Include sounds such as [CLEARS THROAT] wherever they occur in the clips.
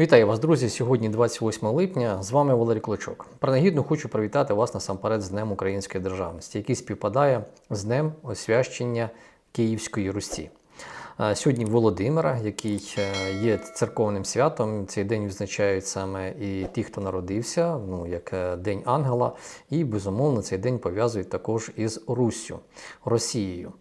Вітаю вас, друзі! Сьогодні 28 липня. З вами Валерій Клочок. Принагідно хочу привітати вас насамперед з Днем Української державності, який співпадає з Днем освящення Київської Русі. Сьогодні Володимира, який е, є церковним святом. Цей день відзначають саме і ті, хто народився, ну як е, День Ангела, і безумовно цей день пов'язують також із Руссю, Росією.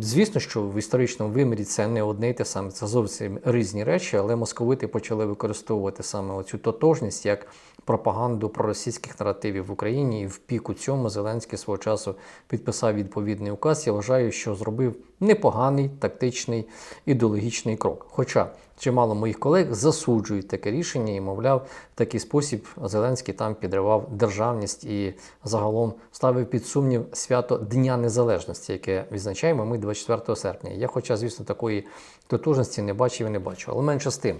Звісно, що в історичному вимірі це не одне й те саме, це зовсім різні речі, але московити почали використовувати саме оцю тотожність як пропаганду проросійських наративів в Україні. І в піку цьому Зеленський свого часу підписав відповідний указ. Я вважаю, що зробив непоганий тактичний ідеологічний крок. Хоча чимало моїх колег засуджують таке рішення і, мовляв, в такий спосіб Зеленський там підривав державність і загалом ставив під сумнів свято Дня Незалежності, яке відзначаємо ми 24 серпня. Я, хоча, звісно, такої тотожності не бачив і не бачу, але менше з тим.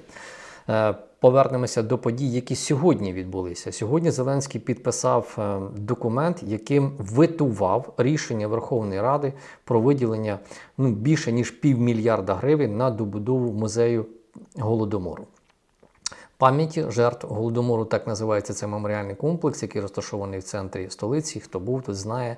Е, Повернемося до подій, які сьогодні відбулися. Сьогодні Зеленський підписав е, документ, яким витував рішення Верховної Ради про виділення ну, більше ніж півмільярда гривень на добудову музею голодомору. Пам'яті жертв голодомору, так називається цей меморіальний комплекс, який розташований в центрі столиці. Хто був, тут знає.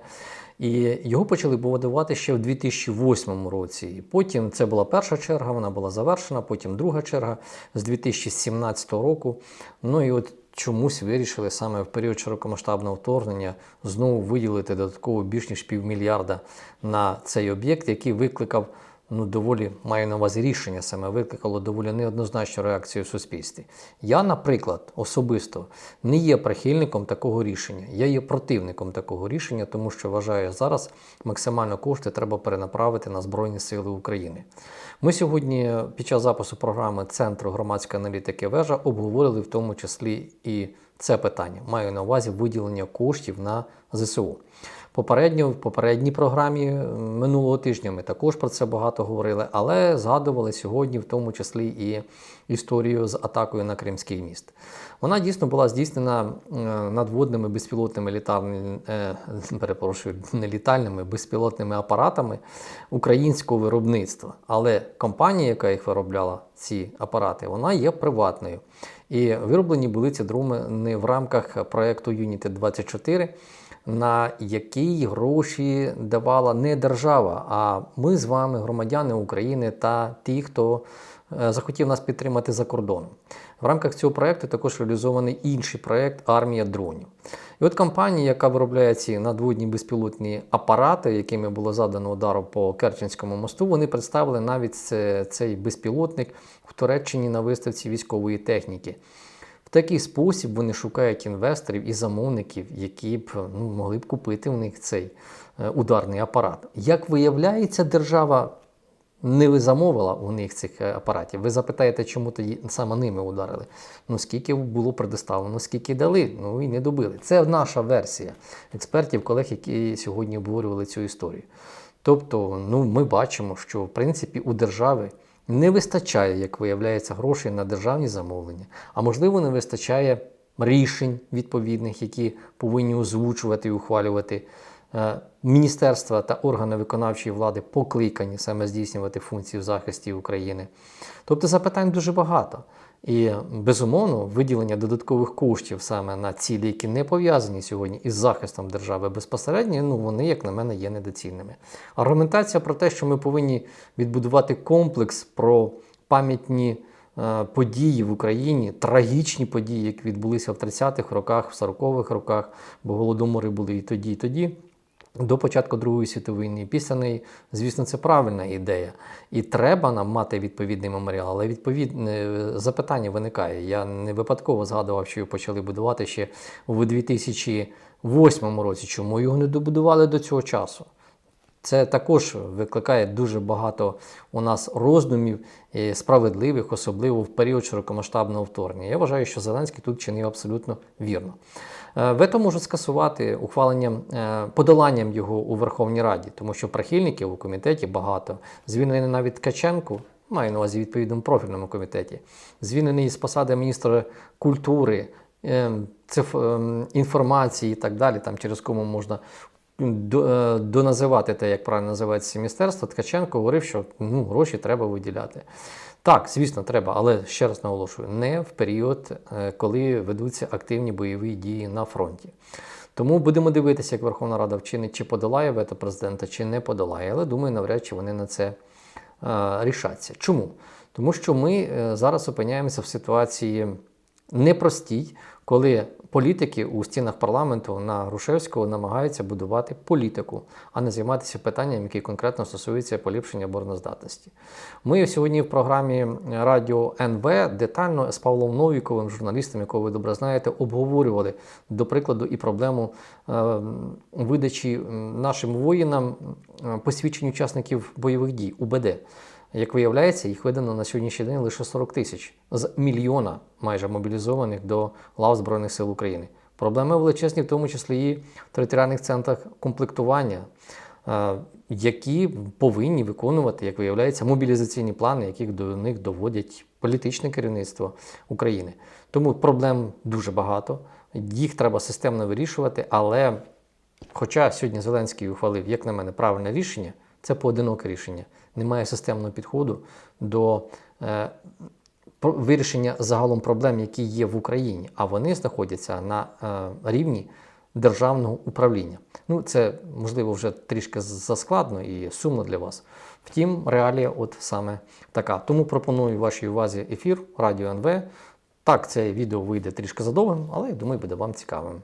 І його почали будувати ще в 2008 році. І потім це була перша черга, вона була завершена, потім друга черга з 2017 року. Ну і от чомусь вирішили саме в період широкомасштабного вторгнення знову виділити додатково більш ніж півмільярда на цей об'єкт, який викликав ну, доволі маю на увазі рішення саме викликало доволі неоднозначну реакцію в суспільстві. Я, наприклад, особисто не є прихильником такого рішення. Я є противником такого рішення, тому що вважаю, зараз максимально кошти треба перенаправити на Збройні Сили України. Ми сьогодні під час запису програми Центру громадської аналітики вежа обговорили в тому числі і це питання. Маю на увазі виділення коштів на ЗСУ. Попередньо в попередній програмі минулого тижня ми також про це багато говорили, але згадували сьогодні, в тому числі і історію з атакою на Кримський міст. Вона дійсно була здійснена надводними безпілотними літальними, е, [LAUGHS] перепрошую, не літальними, безпілотними апаратами українського виробництва. Але компанія, яка їх виробляла, ці апарати, вона є приватною. І вироблені були ці дрони в рамках проєкту Unity 24 на який гроші давала не держава, а ми з вами, громадяни України та ті, хто е, захотів нас підтримати за кордоном. В рамках цього проєкту також реалізований інший проєкт Армія дронів. І от компанія, яка виробляє ці надводні безпілотні апарати, якими було задано удару по Керченському мосту, вони представили навіть цей безпілотник в Туреччині на виставці військової техніки. Такий спосіб вони шукають інвесторів і замовників, які б ну, могли б купити у них цей е, ударний апарат. Як виявляється, держава не замовила у них цих е, апаратів. Ви запитаєте, чому тоді саме ними ударили? Ну скільки було предоставлено, скільки дали, ну і не добили. Це наша версія експертів, колег, які сьогодні обговорювали цю історію. Тобто, ну ми бачимо, що в принципі у держави. Не вистачає, як виявляється, грошей на державні замовлення, а можливо, не вистачає рішень відповідних, які повинні озвучувати і ухвалювати е, міністерства та органи виконавчої влади, покликані саме здійснювати функції в захисті України. Тобто запитань дуже багато. І безумовно, виділення додаткових коштів саме на цілі, які не пов'язані сьогодні із захистом держави безпосередньо, ну вони, як на мене, є недоцільними. Аргументація про те, що ми повинні відбудувати комплекс про пам'ятні е, події в Україні, трагічні події, які відбулися в 30-х роках, в 40-х роках, бо голодомори були і тоді, і тоді. До початку Другої світової війни. Неї, звісно, це правильна ідея. І треба нам мати відповідний меморіал, але відповідне запитання виникає. Я не випадково згадував, що його почали будувати ще у 2008 році. Чому його не добудували до цього часу? Це також викликає дуже багато у нас роздумів е, справедливих, особливо в період широкомасштабного вторгнення. Я вважаю, що Зеленський тут чинив абсолютно вірно. Е, Вето можуть скасувати ухваленням, е, подоланням його у Верховній Раді, тому що прихильників у комітеті багато. Звільнений навіть Ткаченко, маю на увазі відповідному профільному комітеті, звільнений з посади міністра культури, е, циф, інформації і так далі, там через кому можна доназивати те, як правильно називається міністерство, Ткаченко говорив, що ну, гроші треба виділяти. Так, звісно, треба, але ще раз наголошую, не в період, е, коли ведуться активні бойові дії на фронті. Тому будемо дивитися, як Верховна Рада вчинить, чи подолає вето президента, чи не подолає. Але думаю, навряд чи вони на це е, рішаться. Чому? Тому що ми е, зараз опиняємося в ситуації непростій, коли політики у стінах парламенту на Грушевського намагаються будувати політику, а не займатися питанням, які конкретно стосуються поліпшення обороноздатності. Ми сьогодні в програмі Радіо НВ детально з Павлом Новіковим, журналістом, якого ви добре знаєте, обговорювали до прикладу і проблему е, видачі нашим воїнам е, посвідчень учасників бойових дій УБД. Як виявляється, їх видано на сьогоднішній день лише 40 тисяч з мільйона майже мобілізованих до лав Збройних сил України. Проблеми величезні, в тому числі і в територіальних центрах комплектування, е, які повинні виконувати, як виявляється, мобілізаційні плани, яких до них доводять політичне керівництво України. Тому проблем дуже багато. Їх треба системно вирішувати, але Хоча сьогодні Зеленський ухвалив, як на мене, правильне рішення, це поодиноке рішення. Немає системного підходу до е, вирішення загалом проблем, які є в Україні, а вони знаходяться на е, рівні державного управління. Ну, це можливо вже трішки заскладно і сумно для вас. Втім, реалія от саме така. Тому пропоную вашій увазі ефір Радіо НВ. Так, це відео вийде трішки задовгим, але я думаю, буде вам цікавим.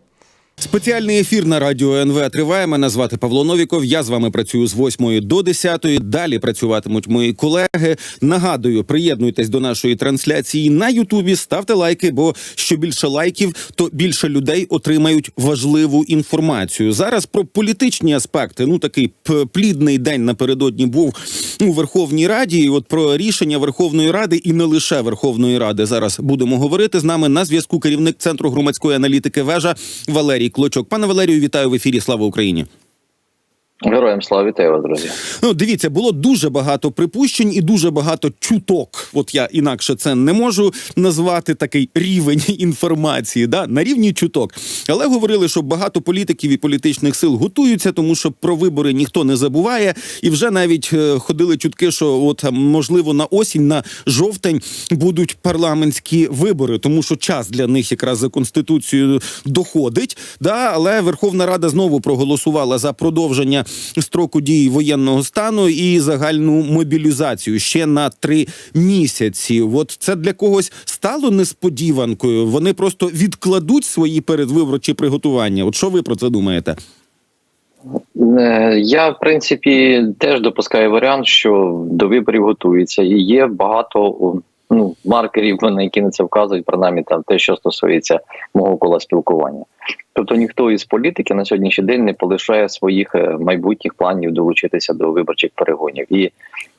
Спеціальний ефір на радіо НВ триває. Мене звати Павло Новіков. Я з вами працюю з 8 до 10. Далі працюватимуть мої колеги. Нагадую, приєднуйтесь до нашої трансляції на Ютубі. Ставте лайки, бо що більше лайків, то більше людей отримають важливу інформацію. Зараз про політичні аспекти. Ну такий плідний день напередодні був у Верховній Раді. І от про рішення Верховної Ради і не лише Верховної Ради зараз будемо говорити з нами на зв'язку. Керівник центру громадської аналітики вежа Валерій Клочок. Пане Валерію, вітаю в ефірі. Слава Україні. Героям слава вітаю друзі. Ну, дивіться, було дуже багато припущень і дуже багато чуток. От я інакше це не можу назвати такий рівень [LAUGHS] інформації, да на рівні чуток. Але говорили, що багато політиків і політичних сил готуються, тому що про вибори ніхто не забуває. І вже навіть е, ходили чутки, що от можливо на осінь, на жовтень будуть парламентські вибори, тому що час для них якраз за конституцією доходить. Да, але Верховна Рада знову проголосувала за продовження строку дії воєнного стану і загальну мобілізацію ще на три місяці. От це для когось стало несподіванкою. Вони просто відкладуть свої передвиборчі приготування. От що ви про це думаєте? Е, Я, в принципі, теж допускаю варіант, що до виборів готується, і є багато ну, маркерів, на які на це вказують, принаймні там те, що стосується мого кола спілкування. Тобто ніхто із політиків на сьогоднішній день не полишає своїх е, майбутніх планів долучитися до виборчих перегонів. І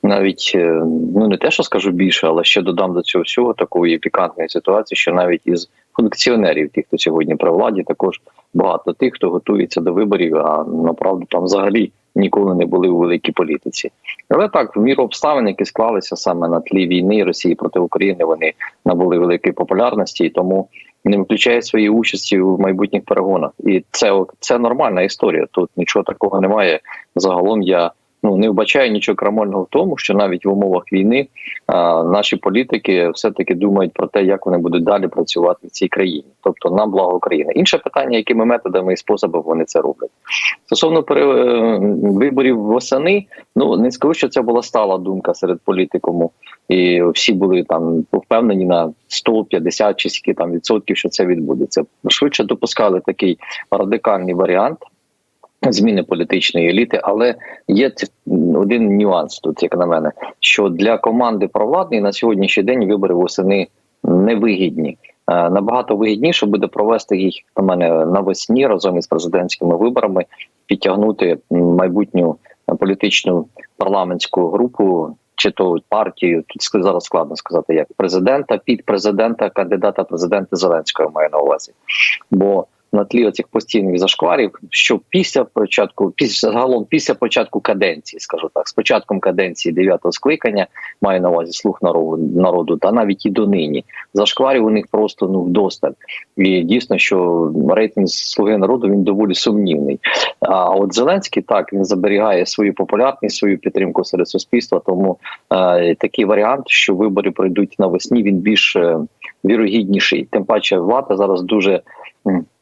навіть е, ну не те, що скажу більше, але ще додам до цього всього такої пікантної ситуації, що навіть із функціонерів, тих, хто сьогодні при владі, також багато тих, хто готується до виборів, а направду там взагалі ніколи не були у великій політиці. Але так, в міру обставин, які склалися саме на тлі війни Росії проти України, вони набули великої популярності і тому не виключає свої участі в майбутніх перегонах. І це це нормальна історія. Тут нічого такого немає. Загалом я ну не вбачаю нічого крамольного в тому, що навіть в умовах війни а, наші політики все таки думають про те, як вони будуть далі працювати в цій країні, тобто на благо України. Інше питання, якими методами і способами вони це роблять. Стосовно пере... е, виборів восени, ну не скажу, що це була стала думка серед політикуму, і всі були там впевнені на 150 чи скільки там відсотків, що це відбудеться. Швидше допускали такий радикальний варіант. Зміни політичної еліти, але є один нюанс тут, як на мене, що для команди провладної на сьогоднішній день вибори восени невигідні. Е, Набагато вигідніше буде провести їх на мене навесні разом із президентськими виборами, підтягнути майбутню політичну парламентську групу. Чи то партію тут зараз складно сказати, як президента під президента, кандидата в президенти Зеленського маю на увазі. Бо на тлі оцих постійних зашкварів, що після початку, після загалом після початку каденції, скажу так, з початком каденції дев'ятого скликання, маю на увазі слух народу народу, та навіть і донині зашкварів у них просто ну вдосталь. І дійсно, що рейтинг слуги народу він доволі сумнівний. А от Зеленський так він зберігає свою популярність, свою підтримку серед суспільства. Тому е, такий варіант, що вибори пройдуть навесні, він більш е, вірогідніший. Тим паче, влада зараз дуже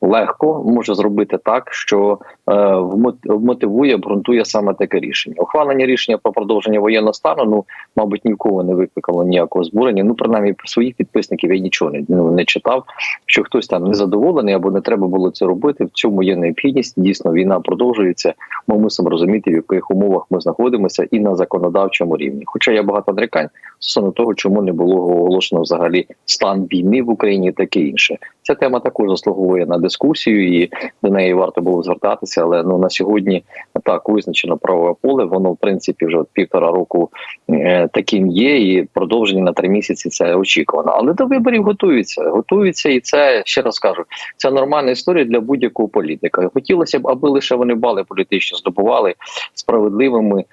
легко може зробити так, що е, вмо- вмотивує, обґрунтує саме таке рішення. Ухвалення рішення про продовження воєнного стану, ну мабуть, ні в кого не викликало ніякого збурення. Ну, принаймні, своїх підписників я нічого не, ну, не читав. Що хтось там незадоволений або не треба було це робити. В цьому є необхідність. Дійсно, війна продовжується. Ми мусимо розуміти, в яких умовах ми знаходимося, і на законодавчому рівні. Хоча є багато нарікань стосовно того, чому не було оголошено взагалі стан війни в Україні, таке інше. Ця тема також заслуговує на дискусію, і до неї варто було звертатися. Але ну на сьогодні так визначено правове поле. Воно в принципі вже півтора року е, таким є, і продовження на три місяці це очікувано. Але до виборів готуються, готуються, і це ще раз кажу, це нормальна історія для будь-якого політика. Хотілося б, аби лише вони бали політично здобували справедливими.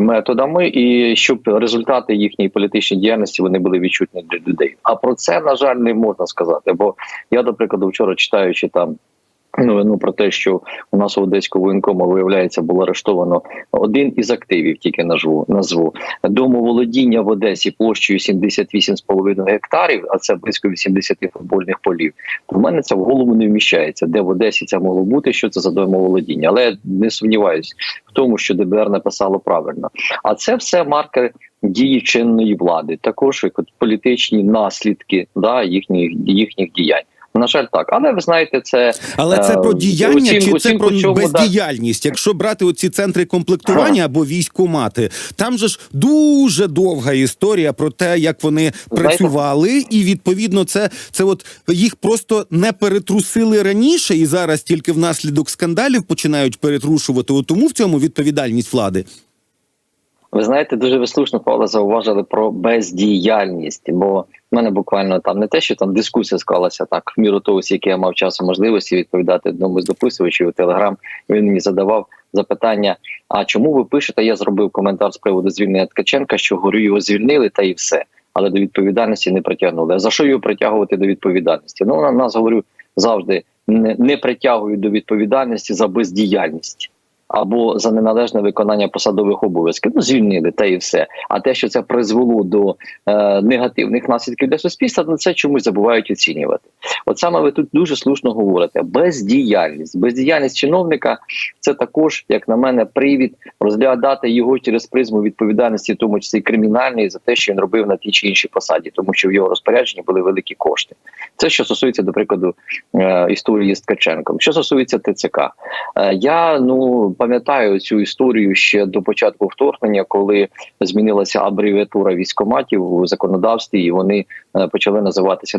Методами і щоб результати їхньої політичної діяльності вони були відчутні для людей. А про це на жаль не можна сказати. Бо я, до прикладу, вчора читаючи там новину про те, що у нас у Одеського воєнкому виявляється було арештовано один із активів, тільки назву назву домоволодіння в Одесі площею 78,5 гектарів, а це близько 80 футбольних полів. В мене це в голову не вміщається, де в Одесі це могло бути, що це за домоволодіння. Але я не сумніваюсь в тому, що ДБР написало правильно. А це все маркер дії чинної влади, також як от політичні наслідки да їхніх їхніх діянь. На жаль, так, але ви знаєте, це Але це Е, про діяння оцінку- чи це про да. бездіяльність? Якщо брати оці центри комплектування або військомати, там же ж дуже довга історія про те, як вони працювали, і відповідно це, це от їх просто не перетрусили раніше, і зараз тільки внаслідок скандалів починають перетрушувати. От тому в цьому відповідальність влади. Ви знаєте, дуже ви слушно Павло, зауважили про бездіяльність, бо в мене буквально там не те, що там дискусія склалася так в міру того, скільки я мав часу можливості відповідати одному з дописувачів у Телеграм. Він мені задавав запитання: а чому ви пишете? Я зробив коментар з приводу звільнення Ткаченка, що горю його звільнили, та і все. Але до відповідальності не притягнули. А за що його притягувати до відповідальності? Ну на нас говорю завжди не, не притягують до відповідальності за бездіяльність або за неналежне виконання посадових обов'язків. Ну звільнили та і все. А те, що це призвело до е, негативних наслідків для суспільства, ну це чомусь забувають оцінювати. От саме ви тут дуже слушно говорите: бездіяльність, бездіяльність чиновника це також, як на мене, привід розглядати його через призму відповідальності, в тому числі кримінальної, за те, що він робив на тій чи іншій посаді, тому що в його розпорядженні були великі кошти. Це що стосується, до прикладу, е, історії з Ткаченком. Що стосується ТЦК, Е, Я ну пам'ятаю цю історію ще до початку вторгнення, коли змінилася абревіатура військоматів у законодавстві, і вони е, почали називатися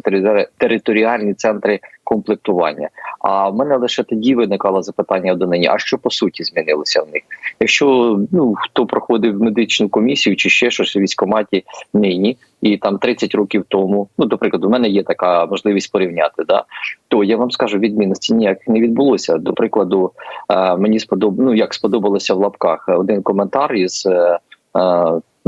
територіальні центри комплектування. А в мене лише тоді виникало запитання до неї: а що по суті змінилося в них? Якщо ну хто проходив медичну комісію чи ще щось у військкоматі нині, і там 30 років тому, ну до прикладу, в мене є така можливість порівняти, да то я вам скажу, відмінності ніяких не відбулося. До прикладу, е, мені сподоб... ну, як сподобалося в лапках один коментар із.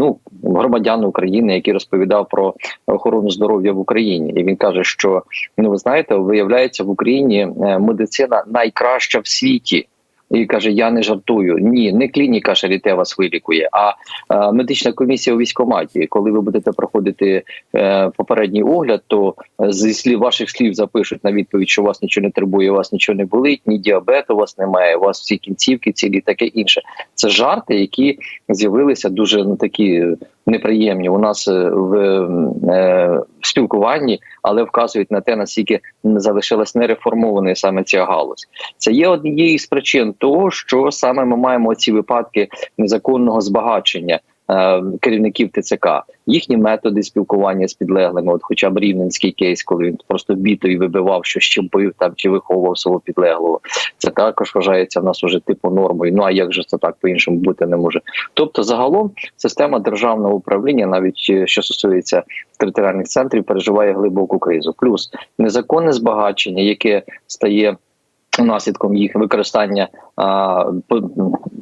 Ну, громадян України, який розповідав про охорону здоров'я в Україні, і він каже, що ну ви знаєте, виявляється в Україні е, медицина найкраща в світі. І каже: Я не жартую. Ні, не клініка Шаріте вас вилікує, а е, медична комісія у військкоматі. Коли ви будете проходити е, попередній огляд, то е, зі слів ваших слів запишуть на відповідь, що вас нічого не турбує, вас нічого не болить, ні діабету у вас немає, у вас всі кінцівки, цілі таке інше. Це жарти, які з'явилися дуже ну такі неприємні у нас е, в е, спілкуванні, але вказують на те, наскільки залишилась нереформованою саме ця галузь. Це є однією з причин того, що саме ми маємо ці випадки незаконного збагачення е, керівників ТЦК, їхні методи спілкування з підлеглими, от хоча б рівненський кейс, коли він просто бітою вибивав, що ще бив там чи виховував свого підлеглого. Це також вважається в нас уже типу нормою. Ну а як же це так по-іншому бути не може? Тобто, загалом система державного управління, навіть е, що стосується територіальних центрів, переживає глибоку кризу. Плюс незаконне збагачення, яке стає наслідком їх використання а, по-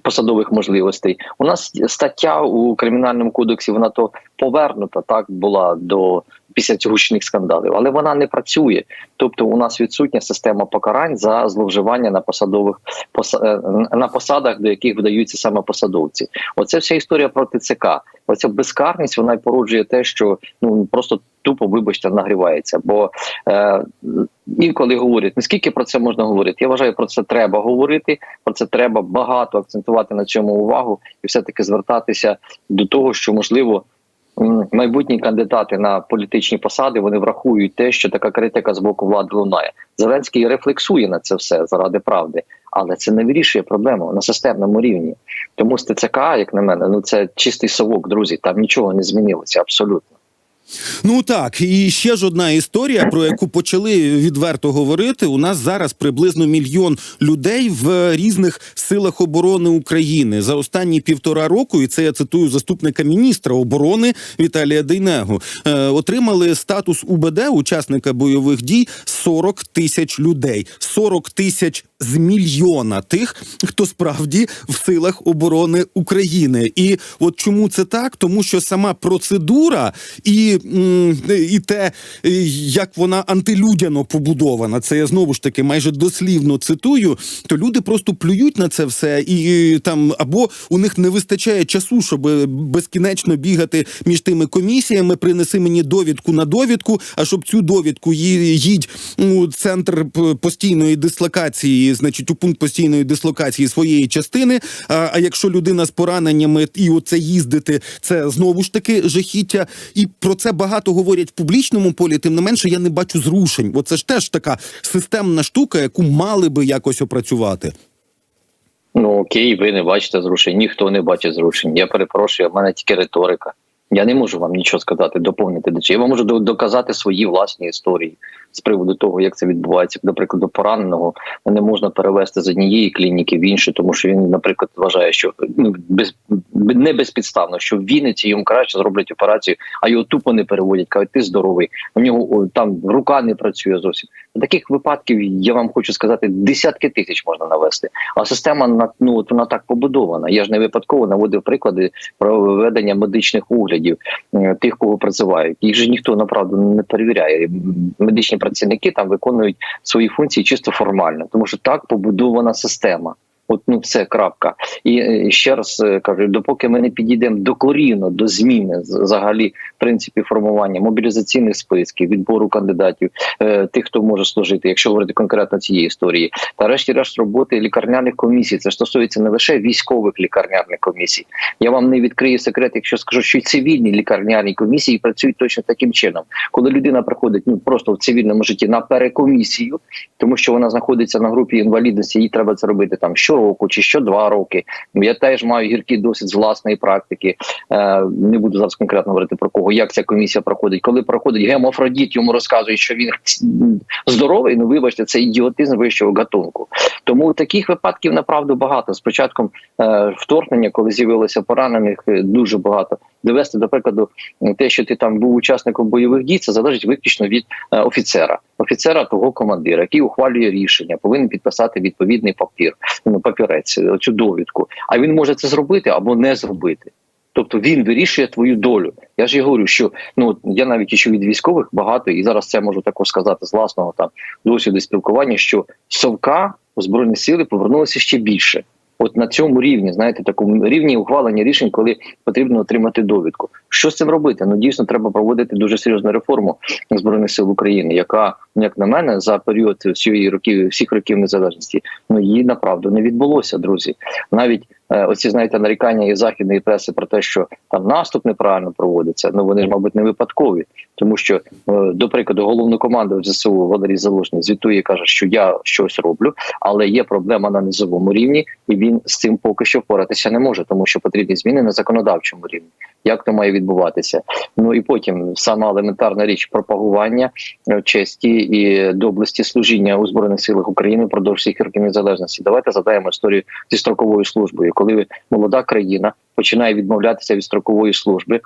посадових можливостей. У нас стаття у кримінальному кодексі вона то повернута так була до після цих гучних скандалів, але вона не працює. Тобто, у нас відсутня система покарань за зловживання на посадових поса- е, на посадах, до яких видаються саме посадовці. Оце вся історія про ТЦК. Оця безкарність вона й породжує те, що ну просто тупо, вибачте, нагрівається. Бо е, інколи говорять, наскільки про це можна говорити? Я вважаю, про це треба говорити. Про це треба багато акцентувати на цьому увагу і все таки звертатися до того, що можливо. Майбутні кандидати на політичні посади вони врахують те, що така критика з боку влади лунає. Зеленський рефлексує на це все заради правди, але це не вирішує проблему на системному рівні. Тому з ТЦК, як на мене, ну це чистий совок, друзі. Там нічого не змінилося абсолютно. Ну так, і ще ж одна історія, про яку почали відверто говорити. У нас зараз приблизно мільйон людей в різних силах оборони України за останні півтора року, і це я цитую заступника міністра оборони Віталія Дейнегу. Е, отримали статус УБД учасника бойових дій 40 тисяч людей. 40 тисяч з мільйона тих, хто справді в силах оборони України. І от чому це так? Тому що сама процедура і, і те, як вона антилюдяно побудована, це я знову ж таки майже дослівно цитую. То люди просто плюють на це все, і там або у них не вистачає часу, щоб безкінечно бігати між тими комісіями. Принеси мені довідку на довідку. А щоб цю довідку їдь у центр постійної дислокації, значить у пункт постійної дислокації своєї частини. А, а якщо людина з пораненнями і оце їздити, це знову ж таки жахіття. І про це багато говорять в публічному полі. Тим не менше, я не бачу зрушень. Бо це ж теж така системна штука, яку мали би якось опрацювати. Ну окей, ви не бачите зрушень, ніхто не бачить зрушень. Я перепрошую, в мене тільки риторика. Я не можу вам нічого сказати, доповнити. Я вам можу доказати свої власні історії з приводу того, як це відбувається. наприклад, До пораненого не можна перевести з однієї клініки в іншу, тому що він, наприклад, вважає, що ну без не безпідставно, що в Вінниці йому краще зроблять операцію, а його тупо не переводять. кажуть, ти здоровий. У нього там рука не працює зовсім. Таких випадків я вам хочу сказати, десятки тисяч можна навести. А система на ну от вона так побудована. Я ж не випадково наводив приклади про введення медичних оглядів е, тих, кого призивають. Їх же ніхто направду не перевіряє. Медичні працівники там виконують свої функції чисто формально, тому що так побудована система. От ну все крапка. І е, ще раз е, кажу: допоки ми не підійдемо докорінно до зміни взагалі принципів формування мобілізаційних списків, відбору кандидатів, е, тих, хто може служити, якщо говорити конкретно цієї історії, та решті-решт роботи лікарняних комісій. Це стосується не лише військових лікарняних комісій. Я вам не відкрию секрет, якщо скажу, що й цивільні лікарняні комісії працюють точно таким чином, коли людина приходить ну просто в цивільному житті на перекомісію, тому що вона знаходиться на групі інвалідності, їй треба це робити там щороку чи що два роки. Я теж маю гіркий досвід з власної практики. Е, не буду зараз конкретно говорити про кого, як ця комісія проходить. Коли проходить гемофродіт, йому розказують, що він здоровий. Ну вибачте, це ідіотизм вищого гатунку. Тому таких випадків направду багато. З початком е, вторгнення, коли з'явилося поранених, е, дуже багато. Довести, до прикладу, те, що ти там був учасником бойових дій, це залежить виключно від офіцера, офіцера того командира, який ухвалює рішення, повинен підписати відповідний папір, ну папірець, цю довідку. А він може це зробити або не зробити. Тобто він вирішує твою долю. Я ж і говорю, що ну я навіть ще від військових багато, і зараз це можу також сказати з власного там досвіду спілкування, що совка у збройні сили повернулося ще більше. От на цьому рівні, знаєте, такому рівні ухвалення рішень, коли потрібно отримати довідку. Що з цим робити? Ну дійсно треба проводити дуже серйозну реформу збройних сил України, яка, як на мене, за період всієї років всіх років незалежності ну її направду не відбулося, друзі. Навіть е, оці знаєте нарікання із західної преси про те, що там наступ неправильно проводиться. Ну вони ж, мабуть, не випадкові, тому що е, до прикладу головнокомандувач ЗСУ Валерій Залужний звітує, каже, що я щось роблю, але є проблема на низовому рівні, і він з цим поки що впоратися не може, тому що потрібні зміни на законодавчому рівні. Як то має відбуватися? Ну і потім сама елементарна річ пропагування е, честі і доблесті служіння у збройних силах України впродовж всіх років незалежності. Давайте задаємо історію зі строковою службою, коли молода країна починає відмовлятися від строкової служби.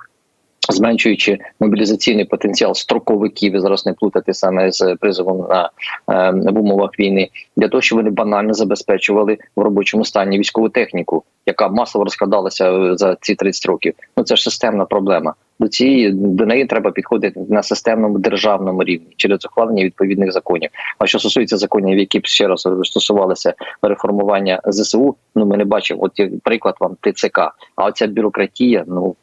Зменшуючи мобілізаційний потенціал строковиків і зараз не плутати саме з призовом на е, в умовах війни, для того, щоб вони банально забезпечували в робочому стані військову техніку, яка масово розкладалася е, за ці 30 років. Ну це ж системна проблема. До цієї до неї треба підходити на системному державному рівні через ухвалення відповідних законів. А що стосується законів, які б ще раз стосувалися реформування ЗСУ, ну ми не бачимо. От приклад вам ТЦК. А оця бюрократія, ну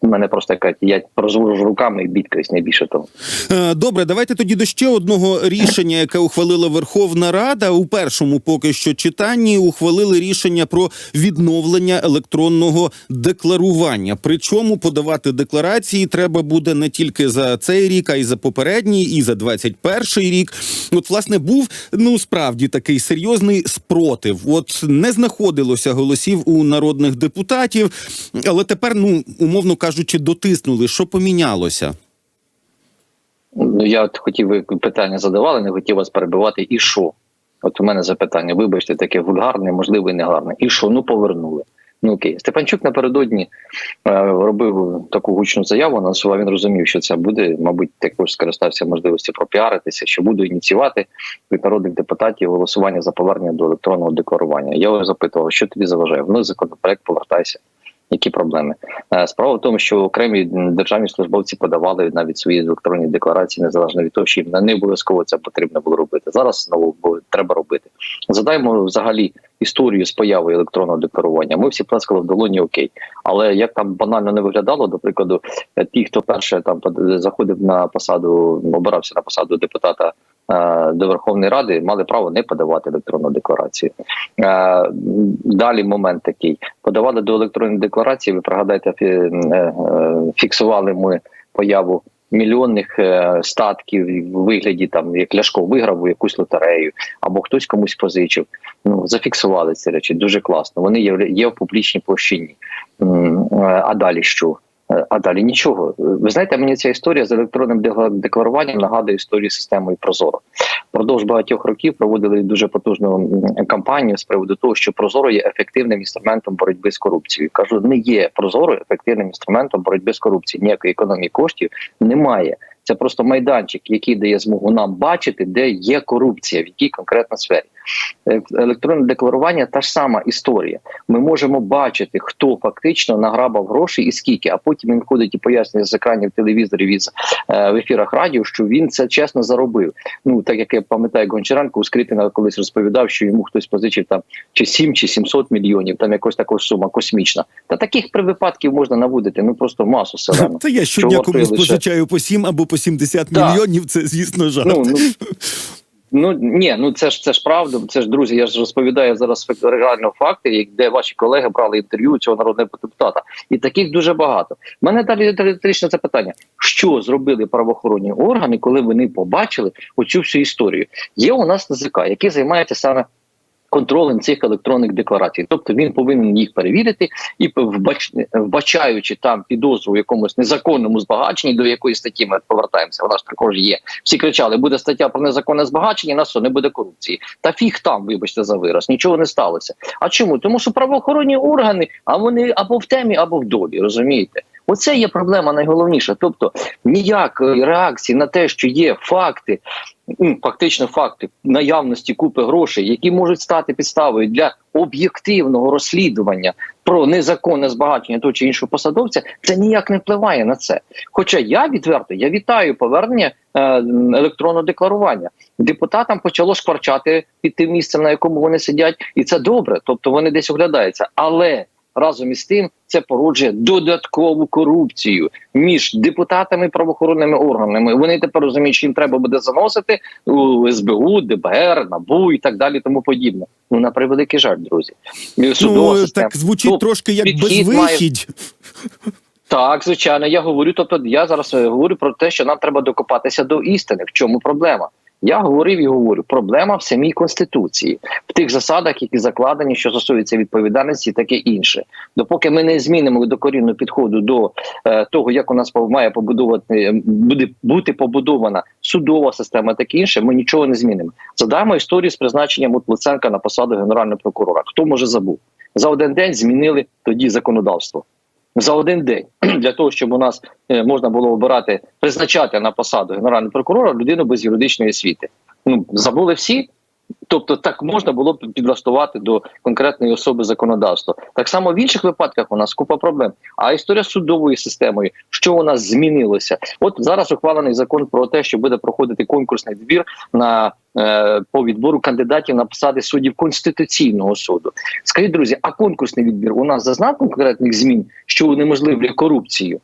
у мене просто яка я розвожу руками і бідкаюсь, більше того. Е, Добре, давайте тоді до ще одного рішення, яке ухвалила Верховна Рада. У першому поки що читанні ухвалили рішення про відновлення електронного декларування. Причому подавати декларації треба буде не тільки за цей рік, а й за попередній, і за 21-й рік. От, власне, був ну справді такий серйозний спротив. От не знаходилося голосів у народних депутатів, але тепер, ну умовно кажучи, дотиснули. Що помінялося? Ну я от хотів ви питання задавали, не хотів вас перебивати. І що? От у мене запитання, вибачте, таке вульгарне, можливо, і не гарне. І що? Ну повернули. Ну окей, Степанчук напередодні е, робив таку гучну заяву. Анонсував, він розумів, що це буде. Мабуть, також скористався можливості пропіаритися, що буду ініціювати від народних депутатів голосування за повернення до електронного декларування. Я його запитував, що тобі заважає? Ну, законопроект повертайся. Які проблеми Е, справа в тому, що окремі державні службовці подавали навіть свої електронні декларації незалежно від того, що їм не обов'язково це потрібно було робити. Зараз знову треба робити. Задаємо взагалі історію з появою електронного декларування. Ми всі плескали в долоні, окей, але як там банально не виглядало, до прикладу, е, ті, хто перше там заходив на посаду, обирався на посаду депутата. Е, До Верховної Ради мали право не подавати електронну декларацію. Е, Далі момент такий: подавали до електронної декларації. Ви пригадайте, фі- е, фіксували ми появу мільйонних статків в вигляді там як Ляшко виграв у якусь лотерею, або хтось комусь позичив. Ну зафіксували ці речі дуже класно. Вони є, в публічній площині. А далі що? Е, А далі нічого. Ви знаєте, мені ця історія з електронним деклар- декларуванням нагадує історію з системою Прозоро. Продовж багатьох років проводили дуже потужну кампанію з приводу того, що Прозоро є ефективним інструментом боротьби з корупцією. Кажу, не є Прозоро ефективним інструментом боротьби з корупцією. Ніякої економії коштів немає. Це просто майданчик, який дає змогу нам бачити, де є корупція, в якій конкретно сфері. Е, Електронне декларування та ж сама історія. Ми можемо бачити, хто фактично награбав гроші і скільки, а потім він ходить і пояснює з екранів телевізорів із е, в ефірах радіо, що він це чесно заробив. Ну так як я пам'ятаю, Гончаренко у Скрипіна колись розповідав, що йому хтось позичив там чи 7, чи 700 мільйонів, там якось така сума космічна. Та таких при випадків можна наводити ну просто масу селену. [LAUGHS] Та я щодня комусь позичаю по 7 або по 70 мільйонів. Це звісно жарт. Ну, ну, ну ні, ну це ж це ж правда. Це ж друзі. Я ж розповідаю зараз реально факти, де ваші колеги брали інтерв'ю цього народного депутата, і таких дуже багато. У мене далі риторичне запитання: що зробили правоохоронні органи, коли вони побачили оцю всю історію? Є у нас НЗК, який займається саме. Контролем цих електронних декларацій, тобто він повинен їх перевірити і вбач, вбачаючи там підозру в якомусь незаконному збагаченні, до якої статті ми повертаємося. Вона ж також є. Всі кричали: буде стаття про незаконне збагачення, на що не буде корупції. Та фіг там, вибачте за вираз, нічого не сталося. А чому? Тому що правоохоронні органи, а вони або в темі, або в долі, розумієте? Оце є проблема найголовніша. Тобто ніякої реакції на те, що є факти, фактично факти наявності купи грошей, які можуть стати підставою для об'єктивного розслідування про незаконне збагачення того чи іншого посадовця, це ніяк не впливає на це. Хоча я відверто я вітаю повернення е, електронного декларування. Депутатам почало шкварчати під тим місцем, на якому вони сидять, і це добре. Тобто вони десь оглядаються. Але разом із тим це породжує додаткову корупцію між депутатами і правоохоронними органами. Вони тепер розуміють, що їм треба буде заносити у СБУ, ДБР, НАБУ і так далі, тому подібне. Ну на превеликий жаль, друзі. Судова Ну, система. так звучить Ну, трошки як підхід має- безвихідь. Так, звичайно, я говорю. Тобто, я зараз е, говорю про те, що нам треба докопатися до істини. В чому проблема? Я говорив і говорю. Проблема в самій конституції, в тих засадах, які закладені, що стосуються відповідальності, таке інше. Допоки ми не змінимо докорінну підходу до е, того, як у нас має побудувати буде бути побудована судова система, таке інше, ми нічого не змінимо. Задаємо історію з призначенням от Луценка на посаду генерального прокурора. Хто може забув? За один день змінили тоді законодавство за один день [CLEARS THROAT] для того, щоб у нас е, можна було обирати, призначати на посаду генерального прокурора людину без юридичної освіти. Ну забули всі. Тобто так можна було б підлаштувати до конкретної особи законодавства. Так само в інших випадках у нас купа проблем. А історія з судовою системою, що у нас змінилося? От зараз ухвалений закон про те, що буде проходити конкурсний двір на е, по відбору кандидатів на посади суддів конституційного суду. Скажіть, друзі, а конкурсний відбір у нас зазнав конкретних змін, що унеможливлює корупцію?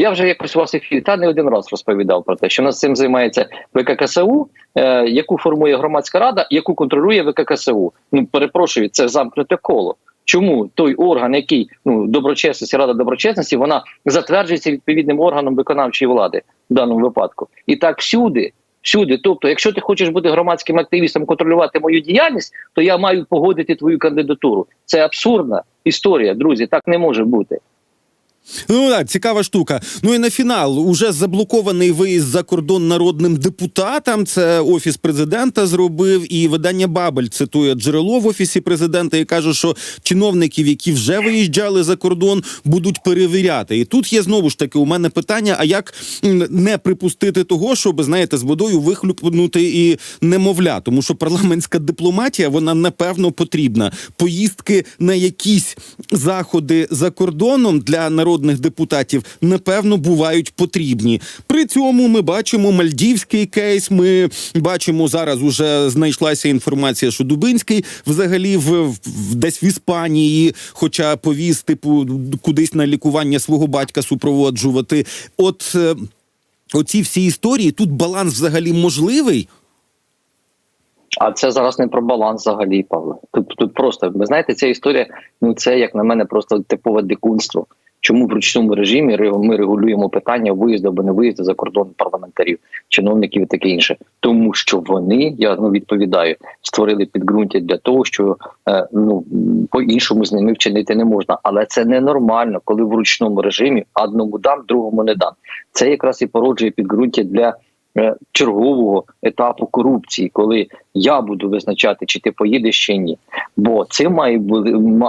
Я вже якось у вас в ефірі та не один раз розповідав про те, що нас цим займається ВККСУ, е, яку формує громадська рада, яку контролює ВККСУ. Ну перепрошую, це замкнуте коло. Чому той орган, який ну доброчесності, рада доброчесності, вона затверджується відповідним органом виконавчої влади в даному випадку, і так всюди. Всюди, тобто, якщо ти хочеш бути громадським активістом, контролювати мою діяльність, то я маю погодити твою кандидатуру. Це абсурдна історія, друзі. Так не може бути. Ну так, цікава штука. Ну і на фінал уже заблокований виїзд за кордон народним депутатам. Це офіс президента зробив, і видання Бабель цитує джерело в офісі президента і каже, що чиновників, які вже виїжджали за кордон, будуть перевіряти. І тут є знову ж таки у мене питання: а як не припустити того, щоб знаєте, з водою вихлюпнути і немовля, тому що парламентська дипломатія вона напевно потрібна. Поїздки на якісь заходи за кордоном для народних депутатів напевно бувають потрібні. При цьому ми бачимо мальдівський кейс. Ми бачимо зараз. Уже знайшлася інформація, що Дубинський взагалі в, в десь в Іспанії, хоча повіз типу кудись на лікування свого батька супроводжувати. От е, оці всі історії тут баланс взагалі можливий. А це зараз не про баланс взагалі, Павло. Тут тут просто ви знаєте, ця історія. Ну це як на мене просто типове дикунство. Чому в ручному режимі ре- ми регулюємо питання виїзду або не виїзду за кордон парламентарів, чиновників і таке інше, тому що вони, я ну відповідаю, створили підґрунтя для того, що е, ну по іншому з ними вчинити не можна. Але це ненормально, коли в ручному режимі одному дам, другому не дам. Це якраз і породжує підґрунтя для е, чергового етапу корупції, коли я буду визначати, чи ти поїдеш чи ні. Бо цим має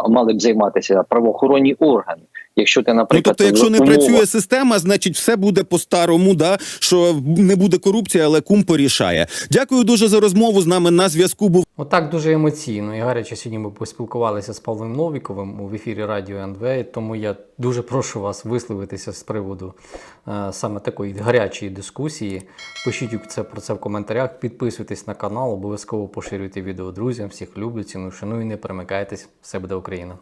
мали б займатися правоохоронні органи. Якщо ти, Ну, наприклад, тобто, якщо не умова- працює система, значить все буде по-старому, да що не буде корупції, але кум порішає. Дякую дуже за розмову. З нами на зв'язку був Отак дуже емоційно і гаряче сьогодні ми поспілкувалися з Павлом Новіковим у ефірі Радіо НВ. Тому я дуже прошу вас висловитися з приводу е, саме такої гарячої дискусії. Пишіть це про це в коментарях, підписуйтесь на канал, обов'язково поширюйте відео друзям. Всіх люблю, ціную, шаную, не перемикайтесь. Все буде Україна!